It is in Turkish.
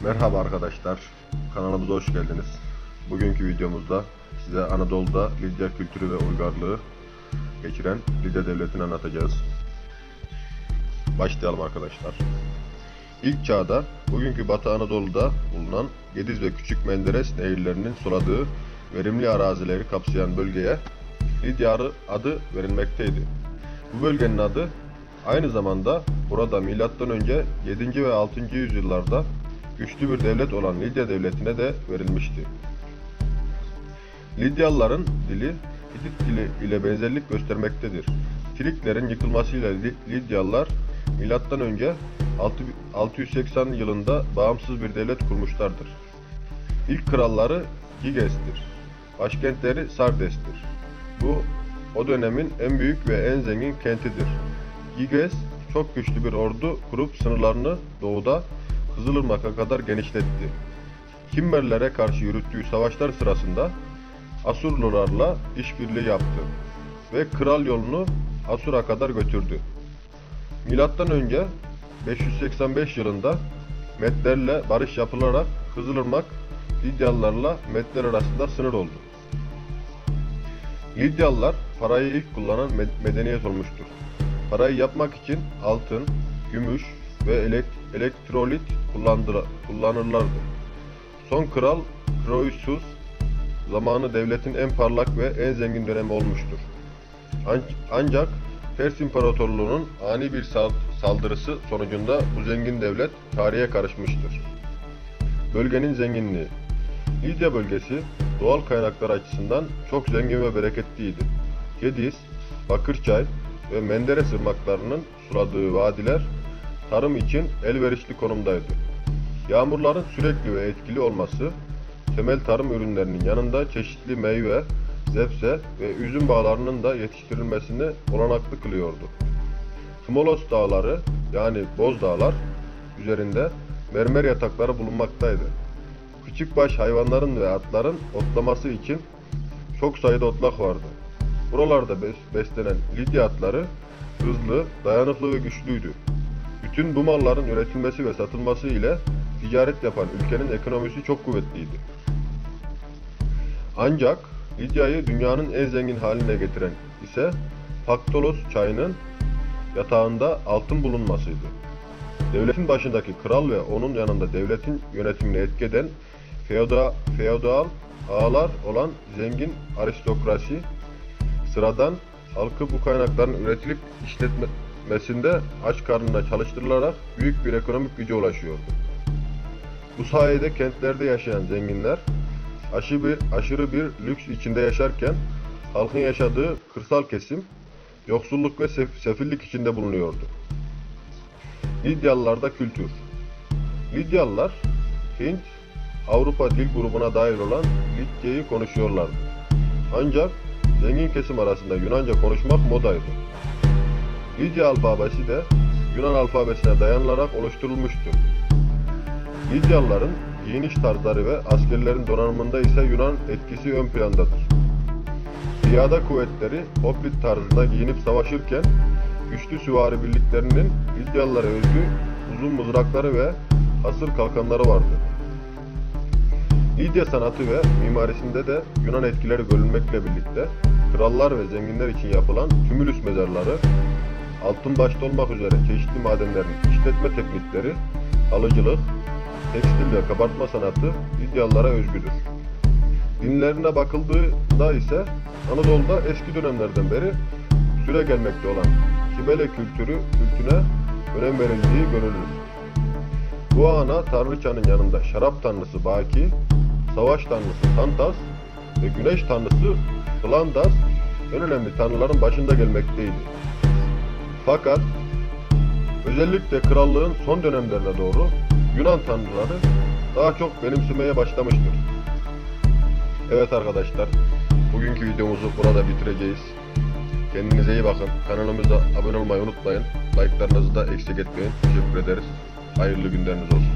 Merhaba arkadaşlar, kanalımıza hoş geldiniz. Bugünkü videomuzda size Anadolu'da Lidya kültürü ve uygarlığı geçiren Lidya devletini anlatacağız. Başlayalım arkadaşlar. İlk çağda bugünkü Batı Anadolu'da bulunan Gediz ve Küçük Menderes nehirlerinin suladığı verimli arazileri kapsayan bölgeye Lidya adı verilmekteydi. Bu bölgenin adı aynı zamanda burada M.Ö. 7. ve 6. yüzyıllarda güçlü bir devlet olan Lidya devletine de verilmişti. Lidyalıların dili Hitit dili ile benzerlik göstermektedir. Friklerin yıkılmasıyla Li- Lidyalılar M.Ö. 680 yılında bağımsız bir devlet kurmuşlardır. İlk kralları Giges'tir. Başkentleri Sardes'tir. Bu o dönemin en büyük ve en zengin kentidir. Giges çok güçlü bir ordu kurup sınırlarını doğuda Kızılırmak'a kadar genişletti. Kimmerlere karşı yürüttüğü savaşlar sırasında Asurlularla işbirliği yaptı ve kral yolunu Asur'a kadar götürdü. Milattan önce 585 yılında Medlerle barış yapılarak Kızılırmak Lidyalılarla Medler arasında sınır oldu. Lidyalılar parayı ilk kullanan me- medeniyet olmuştur. Parayı yapmak için altın, gümüş ve elek- elektrolit kullanırlardı. Son kral Croesus zamanı devletin en parlak ve en zengin dönemi olmuştur. An- Ancak Pers İmparatorluğu'nun ani bir sal- saldırısı sonucunda bu zengin devlet tarihe karışmıştır. Bölgenin zenginliği Lidya bölgesi doğal kaynaklar açısından çok zengin ve bereketliydi. Gediz, Bakırçay ve Menderes ırmaklarının suladığı vadiler tarım için elverişli konumdaydı. Yağmurların sürekli ve etkili olması temel tarım ürünlerinin yanında çeşitli meyve, zepse ve üzüm bağlarının da yetiştirilmesini olanaklı kılıyordu. Smolos dağları yani Boz Dağlar üzerinde mermer yatakları bulunmaktaydı. Küçükbaş hayvanların ve atların otlaması için çok sayıda otlak vardı. Buralarda bes- beslenen Lidya atları hızlı, dayanıklı ve güçlüydü. Bütün bu malların üretilmesi ve satılması ile ticaret yapan ülkenin ekonomisi çok kuvvetliydi. Ancak Lidya'yı dünyanın en zengin haline getiren ise Paktolos çayının yatağında altın bulunmasıydı. Devletin başındaki kral ve onun yanında devletin yönetimini etki eden feoda, feodal ağalar olan zengin aristokrasi sıradan halkı bu kaynakların üretilip işletmesinde aç karnına çalıştırılarak büyük bir ekonomik güce ulaşıyordu. Bu sayede kentlerde yaşayan zenginler aşı bir, aşırı bir lüks içinde yaşarken halkın yaşadığı kırsal kesim yoksulluk ve sef- sefillik içinde bulunuyordu. Lidyalılarda kültür. Lidyalılar Hint, Avrupa dil grubuna dahil olan Lidya'yı konuşuyorlardı. Ancak zengin kesim arasında Yunanca konuşmak modaydı. Lidya alfabesi de Yunan alfabesine dayanılarak oluşturulmuştu. Lidyalıların giyiniş tarzları ve askerlerin donanımında ise Yunan etkisi ön plandadır. Piyada kuvvetleri hoplit tarzında giyinip savaşırken güçlü süvari birliklerinin Lidyalılara özgü uzun mızrakları ve hasır kalkanları vardı. Lidya sanatı ve mimarisinde de Yunan etkileri görülmekle birlikte krallar ve zenginler için yapılan tümülüs mezarları, altın başta olmak üzere çeşitli madenlerin işletme teknikleri, alıcılık, tekstil ve kabartma sanatı Lidyalılara özgüdür. Dinlerine bakıldığında ise Anadolu'da eski dönemlerden beri süre gelmekte olan Kibele kültürü kültüne önem verildiği görülür. Bu ana tanrıçanın yanında şarap tanrısı Baki, savaş tanrısı Santas ve güneş tanrısı Flandas en önemli tanrıların başında gelmekteydi. Fakat özellikle krallığın son dönemlerine doğru Yunan tanrıları daha çok benimsemeye başlamıştır. Evet arkadaşlar, bugünkü videomuzu burada bitireceğiz. Kendinize iyi bakın. Kanalımıza abone olmayı unutmayın. Like'larınızı da eksik etmeyin. Teşekkür ederiz. Hayırlı günleriniz olsun.